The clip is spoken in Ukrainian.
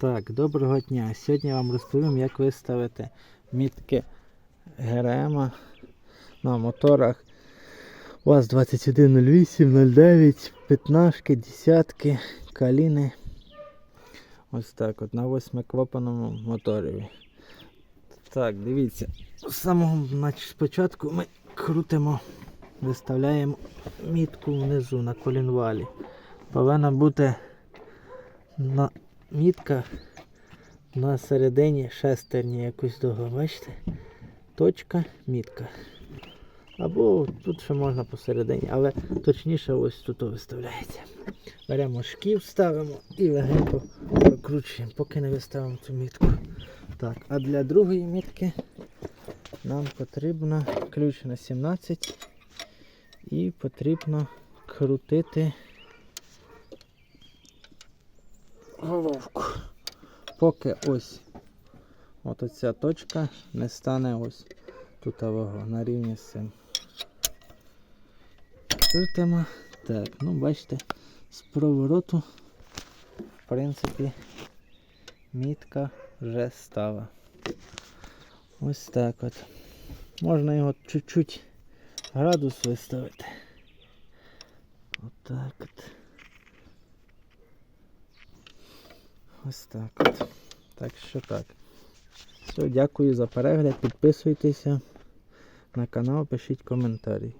Так, доброго дня. Сьогодні я вам розповім, як виставити мітки ГРМ на моторах УАЗ 2108, 09, 15, десятки, каліни. Ось так от на восьмиклапаному моторі. Так, дивіться. З самого спочатку ми крутимо, виставляємо мітку внизу на колінвалі. Повинна бути на мітка на середині шестерні якусь довго, бачите? Точка, мітка. Або тут ще можна посередині, але точніше ось тут виставляється. Беремо шків, ставимо і легенько прокручуємо, поки не виставимо цю мітку. Так, а для другої мітки нам потрібно ключ на 17 і потрібно крутити головку. Поки ось от оця точка не стане ось тут авого на рівні з цим. Крутимо. Так, ну бачите, з провороту, в принципі, мітка вже стала. Ось так от. Можна його чуть-чуть градус виставити. Отак от. Ось так от. Так що так. Все, дякую за перегляд. Підписуйтеся на канал, пишіть коментарі.